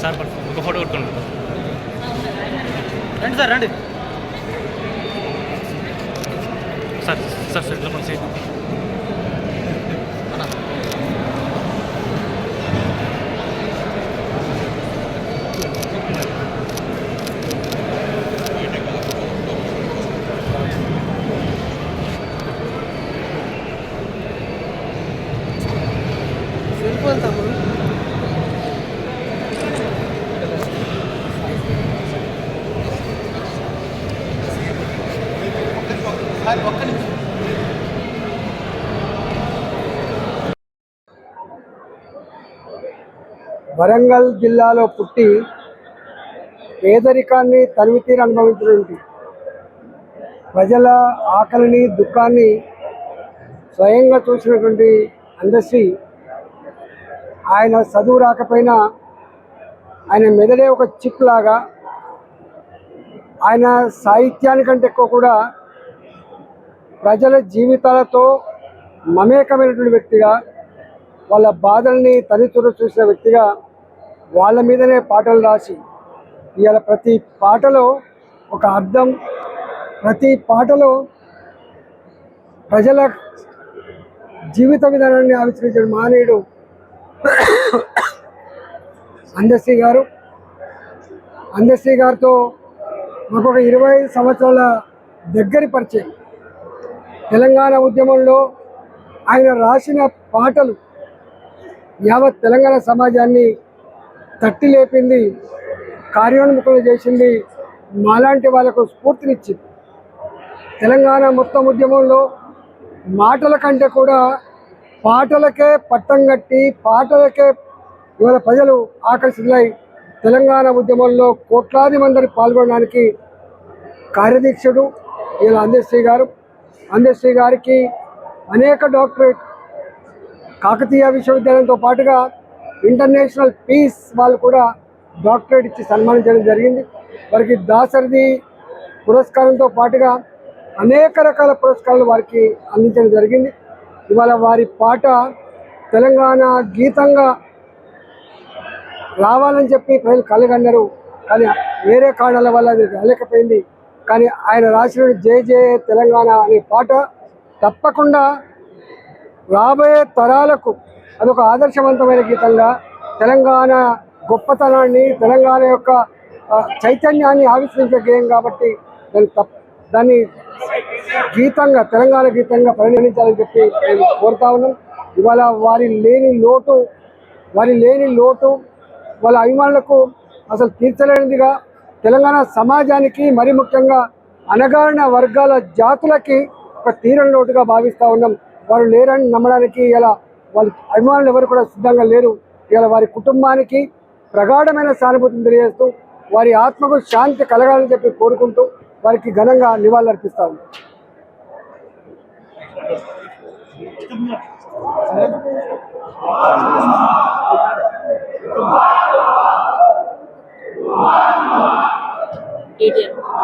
Sir ఒక photo కొట్టుకోండి రండి సార్ రండి సార్ సార్ సార్ తమ్ముడు వరంగల్ జిల్లాలో పుట్టి పేదరికాన్ని తనివితీరు అనుభవించినటువంటి ప్రజల ఆకలిని దుఃఖాన్ని స్వయంగా చూసినటువంటి అందశ్రీ ఆయన చదువు రాకపోయినా ఆయన మెదడే ఒక చిప్ లాగా ఆయన సాహిత్యానికంటే ఎక్కువ కూడా ప్రజల జీవితాలతో మమేకమైనటువంటి వ్యక్తిగా వాళ్ళ బాధల్ని తనితురు చూసిన వ్యక్తిగా వాళ్ళ మీదనే పాటలు రాసి ఇవాళ ప్రతి పాటలో ఒక అర్థం ప్రతి పాటలో ప్రజల జీవిత విధానాన్ని ఆవిష్కరించిన మానేయుడు అందశ్రీ గారు. అందశ్రీ గారితో మాకు ఒక ఇరవై ఐదు సంవత్సరాల దగ్గరి పరిచయం. తెలంగాణ ఉద్యమంలో ఆయన రాసిన పాటలు యావత్ తెలంగాణ సమాజాన్ని తట్టి లేపింది కార్యోన్ముఖులు చేసింది మాలాంటి వాళ్ళకు స్ఫూర్తినిచ్చింది. తెలంగాణ మొత్తం ఉద్యమంలో మాటల కంటే కూడా పాటలకే పట్టం కట్టి పాటలకే ఇవాళ ప్రజలు ఆకర్షితులై తెలంగాణ ఉద్యమంలో కోట్లాది మందిని పాల్గొనడానికి కార్యదీక్షుడు ఇలా అందశ్రీ గారు. అందశ్రీ గారికి అనేక డాక్టరేట్ కాకతీయ విశ్వవిద్యాలయంతో పాటుగా ఇంటర్నేషనల్ పీస్ వాళ్ళు కూడా డాక్టరేట్ ఇచ్చి సన్మానించడం జరిగింది. వారికి దాసరిది పురస్కారంతో పాటుగా అనేక రకాల పురస్కారాలు వారికి అందించడం జరిగింది. ఇవాళ వారి పాట తెలంగాణ గీతంగా రావాలని చెప్పి ప్రజలు కలగన్నారు కానీ వేరే కారణాల వల్ల అది రాలేకపోయింది. కానీ ఆయన రాసిన జయ జయ తెలంగాణ అనే పాట తప్పకుండా రాబోయే తరాలకు అదొక ఆదర్శవంతమైన గీతంగా తెలంగాణ గొప్పతనాన్ని తెలంగాణ యొక్క చైతన్యాన్ని ఆవిష్కరించే గేయం కాబట్టి దాన్ని తప్ దాన్ని గీతంగా తెలంగాణ గీతంగా పరిగణించాలని చెప్పి మేము కోరుతా ఉన్నాం. ఇవాళ వారి లేని లోటు వారి లేని లోటు వాళ్ళ అభిమానులకు అసలు తీర్చలేనిదిగా తెలంగాణ సమాజానికి మరి ముఖ్యంగా అనగారిన వర్గాల జాతులకి ఒక తీరని లోటుగా భావిస్తూ ఉన్నాం. వారు లేరని నమ్మడానికి ఇలా వాళ్ళ అభిమానులు ఎవరు కూడా సిద్ధంగా లేరు. ఇలా వారి కుటుంబానికి ప్రగాఢమైన సానుభూతిని తెలియజేస్తూ వారి ఆత్మకు శాంతి కలగాలని చెప్పి కోరుకుంటూ వారికి ఘనంగా నివాళులర్పిస్తా ఉన్నాం ఏటీఎం